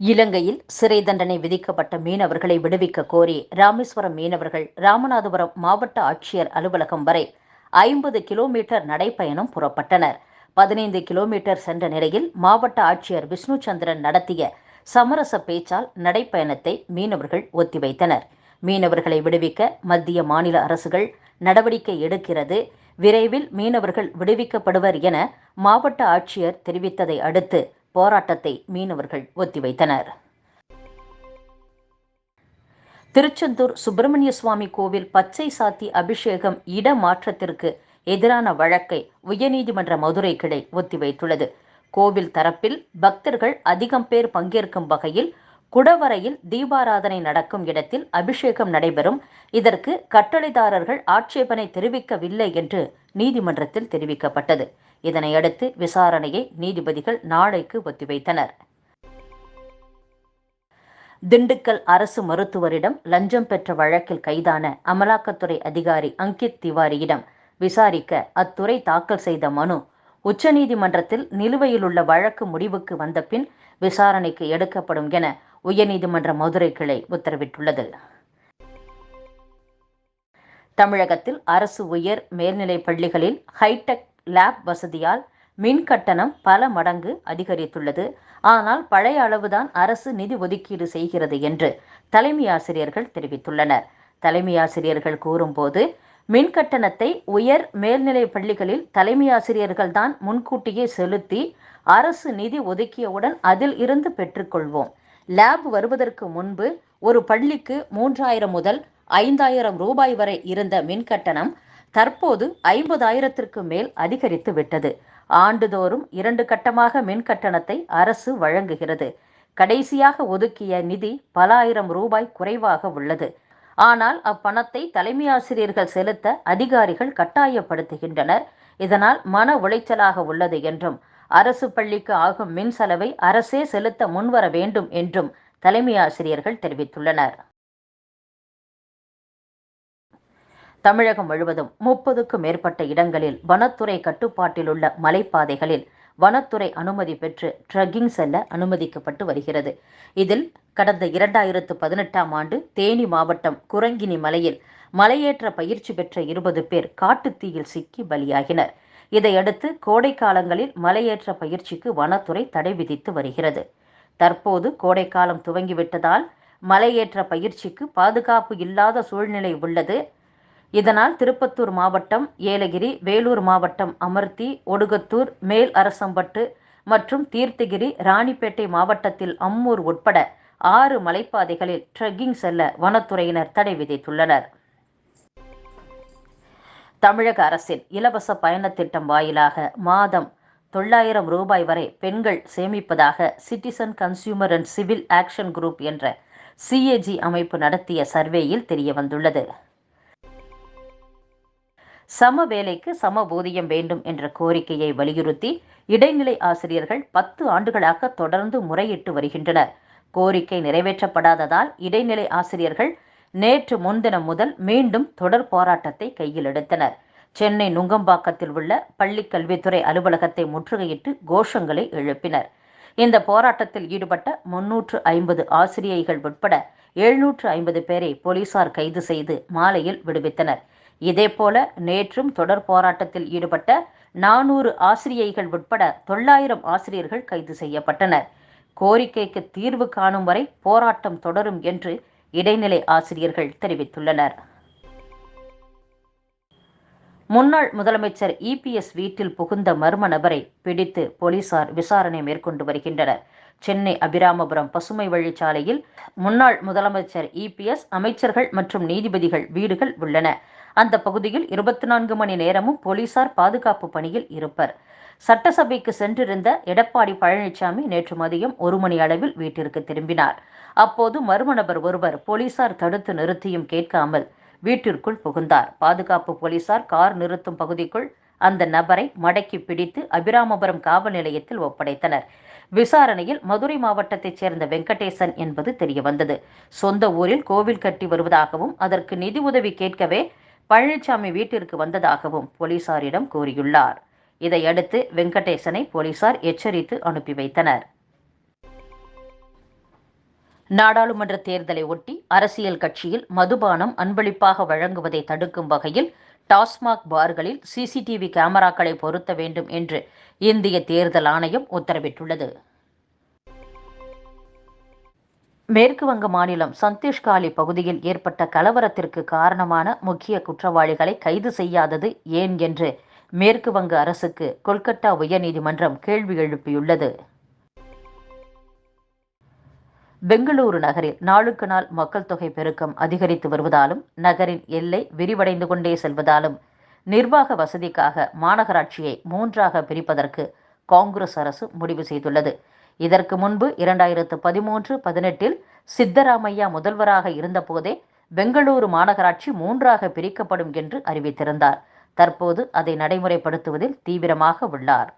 இலங்கையில் சிறை தண்டனை விதிக்கப்பட்ட மீனவர்களை விடுவிக்க கோரி ராமேஸ்வரம் மீனவர்கள் ராமநாதபுரம் மாவட்ட ஆட்சியர் அலுவலகம் வரை ஐம்பது கிலோமீட்டர் நடைப்பயணம் புறப்பட்டனர். பதினைந்து கிலோமீட்டர் சென்ற நிலையில் மாவட்ட ஆட்சியர் விஷ்ணு சந்திரன் நடத்திய சமரச பேச்சால் நடைப்பயணத்தை மீனவர்கள் ஒத்திவைத்தனர். மீனவர்களை விடுவிக்க மத்திய மாநில அரசுகள் நடவடிக்கை எடுக்கிறது விரைவில் மீனவர்கள் விடுவிக்கப்படுவர் என மாவட்ட ஆட்சியர் தெரிவித்ததை அடுத்து போராட்டத்தை மீனவர்கள் ஒத்திவைத்தனர். திருச்செந்தூர் சுப்பிரமணிய சுவாமி கோவில் பச்சை சாத்தி அபிஷேகம் இடமாற்றத்திற்கு எதிரான வழக்கை உயர்நீதிமன்ற மதுரை கிளை ஒத்திவைத்துள்ளது. கோவில் தரப்பில் பக்தர்கள் அதிகம் பேர் பங்கேற்கும் வகையில் குடவரையில் தீபாராதனை நடக்கும் இடத்தில் அபிஷேகம் நடைபெறும். இதற்கு கட்டளைதாரர்கள் ஆட்சேபனை தெரிவிக்கவில்லை என்று நீதிமன்றத்தில் தெரிவிக்கப்பட்டது. இதனையடுத்து விசாரணையை நீதிபதிகள் நாளைக்கு ஒத்திவைத்தனர். திண்டுக்கல் அரசு மருத்துவரிடம் லஞ்சம் பெற்ற வழக்கில் கைதான அமலாக்கத்துறை அதிகாரி அங்கித் திவாரியிடம் விசாரிக்க அத்துறை தாக்கல் செய்த மனு உச்சநீதிமன்றத்தில் நிலுவையிலுள்ள வழக்கு முடிவுக்கு வந்த பின் விசாரணைக்கு எடுக்கப்படும் என உயர்நீதிமன்ற மதுரை கிளை உத்தரவிட்டுள்ளது. தமிழகத்தில் அரசு உயர் மேல்நிலைப் பள்ளிகளில் ஹைடெக் லேப் வசதியால் மின் கட்டணம் பல மடங்கு அதிகரித்துள்ளது. ஆனால் பழைய அளவுதான் அரசு நிதி ஒதுக்கீடு செய்கிறது என்று தலைமை ஆசிரியர்கள் தெரிவித்துள்ளனர். தலைமை ஆசிரியர்கள் கூறும்போது மின் கட்டணத்தை உயர் மேல்நிலை பள்ளிகளில் தலைமை ஆசிரியர்கள் தான் முன்கூட்டியே செலுத்தி அரசு நிதி ஒதுக்கியவுடன் அதில் இருந்து பெற்றுக்கொள்வோம் லேப் வருவதற்கு முன்பு ஒரு பள்ளிக்கு மூன்றாயிரம் முதல் ஐந்தாயிரம் ரூபாய் வரை இருந்த மின் கட்டணம் தற்போது ஐம்பதாயிரத்திற்கு மேல் அதிகரித்து விட்டது. ஆண்டுதோறும் இரண்டு கட்டமாக மின் கட்டணத்தை அரசு வழங்குகிறது. கடைசியாக ஒதுக்கிய நிதி பல ஆயிரம் ரூபாய் குறைவாக உள்ளது. ஆனால் அப்பணத்தை தலைமை ஆசிரியர்கள் செலுத்த அதிகாரிகள் கட்டாயப்படுத்துகின்றனர். இதனால் மன உளைச்சலாக உள்ளது என்றும் அரசு பள்ளிக்கு ஆகும் மின் செலவை அரசே செலுத்த முன்வர வேண்டும் என்றும் தலைமை ஆசிரியர்கள் தெரிவித்துள்ளனர். தமிழகம் முழுவதும் முப்பதுக்கும் மேற்பட்ட இடங்களில் வனத்துறை கட்டுப்பாட்டில் உள்ள மலைப்பாதைகளில் வனத்துறை அனுமதி பெற்று ட்ரக்கிங் செல்ல அனுமதிக்கப்பட்டு வருகிறது. இதில் கடந்த இரண்டாயிரத்து பதினெட்டாம் ஆண்டு தேனி மாவட்டம் குரங்கினி மலையில் மலையேற்ற பயிற்சி பெற்ற இருபது பேர் காட்டுத்தீயில் சிக்கி பலியாகினர். இதையடுத்து கோடை காலங்களில் மலையேற்ற பயிற்சிக்கு வனத்துறை தடை விதித்து வருகிறது. தற்போது கோடைக்காலம் துவங்கிவிட்டதால் மலையேற்ற பயிற்சிக்கு பாதுகாப்பு இல்லாத சூழ்நிலை உள்ளது. இதனால் திருப்பத்தூர் மாவட்டம் ஏலகிரி வேலூர் மாவட்டம் அமர்த்தி ஒடுகத்தூர் மேல் அரசம்பட்டு மற்றும் தீர்த்தகிரி ராணிப்பேட்டை மாவட்டத்தில் அம்மூர் உட்பட ஆறு மலைப்பாதைகளில் ட்ரெக்கிங் செல்ல வனத்துறையினர் தடை விதித்துள்ளனர். தமிழக அரசின் இலவச பயணத் திட்டம் வாயிலாக மாதம் தொள்ளாயிரம் ரூபாய் வரை பெண்கள் சேமிப்பதாக citizen consumer and civil action group என்ற சிஏஜி அமைப்பு நடத்திய சர்வேயில் தெரியவந்துள்ளது. சம வேலைக்கு சம ஊதியம் வேண்டும் என்ற கோரிக்கையை வலியுறுத்தி இடைநிலை ஆசிரியர்கள் பத்து ஆண்டுகளாக தொடர்ந்து முறையிட்டு வருகின்றனர். கோரிக்கை நிறைவேற்றப்படாததால் இடைநிலை ஆசிரியர்கள் நேற்று முன்தினம் முதல் மீண்டும் தொடர் போராட்டத்தை கையில் எடுத்தனர். சென்னை நுங்கம்பாக்கத்தில் உள்ள பள்ளி கல்வித்துறை அலுவலகத்தை முற்றுகையிட்டு கோஷங்களை எழுப்பினர். இந்த போராட்டத்தில் ஈடுபட்ட முன்னூற்று ஐம்பது ஆசிரியைகள் உட்பட எழுநூற்று ஐம்பது பேரை போலீசார் கைது செய்து மாலையில் விடுவித்தனர். இதேபோல நேற்றும் தொடர் போராட்டத்தில் ஈடுபட்ட நானூறு ஆசிரியைகள் உட்பட தொள்ளாயிரம் ஆசிரியர்கள் கைது செய்யப்பட்டனர். கோரிக்கைக்கு தீர்வு காணும் வரை போராட்டம் தொடரும் என்று இடைநிலை ஆசிரியர்கள் தெரிவித்துள்ளனர். முன்னாள் முதலமைச்சர் இபிஎஸ் வீட்டில் புகுந்த மர்ம நபரை பிடித்து போலீசார் விசாரணை மேற்கொண்டு வருகின்றனர். சென்னை அபிராமபுரம் பசுமை வழிச்சாலையில் முன்னாள் முதலமைச்சர் இபிஎஸ் அமைச்சர்கள் மற்றும் நீதிபதிகள் வீடுகள் உள்ளன. அந்த பகுதியில் இருபத்தி நான்கு மணி நேரமும் போலீசார் பாதுகாப்பு பணியில் இருப்பர். சட்டசபைக்கு சென்றிருந்த எடப்பாடி பழனிசாமி நேற்று மதியம் ஒரு மணி அளவில் வீட்டிற்கு திரும்பினார். அப்போது மர்ம நபர் ஒருவர் போலீசார் தடுத்து நிறுத்தியும் கேட்காமல் வீட்டிற்குள் புகுந்தார். பாதுகாப்பு போலீசார் கார் நிறுத்தும் பகுதிக்குள் அந்த நபரை மடக்கி பிடித்து அபிராமபுரம் காவல் நிலையத்தில் ஒப்படைத்தனர். விசாரணையில் மதுரை மாவட்டத்தைச் சேர்ந்த வெங்கடேசன் என்பது தெரியவந்தது. சொந்த ஊரில் கோவில் கட்டி வருவதாகவும் அதற்கு நிதி உதவி கேட்கவே பழனிசாமி வீட்டிற்கு வந்ததாகவும் போலீசாரிடம் கூறியுள்ளார். இதையடுத்து வெங்கடேசனை போலீசார் எச்சரித்து அனுப்பி வைத்தனர். நாடாளுமன்ற தேர்தலை ஒட்டி அரசியல் கட்சியில் மதுபானம் அன்பளிப்பாக வழங்குவதை தடுக்கும் வகையில் டாஸ்மாக் பார்களில் சிசிடிவி கேமராக்களை பொருத்த வேண்டும் என்று இந்திய தேர்தல் ஆணையம் உத்தரவிட்டுள்ளது. மேற்கு வங்க மாநிலம் சந்தீஷ்காலி பகுதியில் ஏற்பட்ட கலவரத்திற்கு காரணமான முக்கிய குற்றவாளிகளை கைது செய்யாதது ஏன் என்று மேற்கு வங்க அரசுக்கு கொல்கத்தா உயர்நீதிமன்றம் கேள்வி எழுப்பியுள்ளது. பெங்களூரு நகரில் நாளுக்கு நாள் மக்கள் தொகை பெருக்கம் அதிகரித்து வருவதாலும் நகரின் எல்லை விரிவடைந்து கொண்டே செல்வதாலும் நிர்வாக வசதிக்காக மாநகராட்சியை மூன்றாக பிரிப்பதற்கு காங்கிரஸ் அரசு முடிவு செய்துள்ளது. இதற்கு முன்பு இரண்டாயிரத்து பதிமூன்று பதினெட்டில் சித்தராமையா முதல்வராக இருந்தபோதே பெங்களூரு மாநகராட்சி மூன்றாக பிரிக்கப்படும் என்று அறிவித்திருந்தார். தற்போது அதை நடைமுறைப்படுத்துவதில் தீவிரமாக உள்ளார்.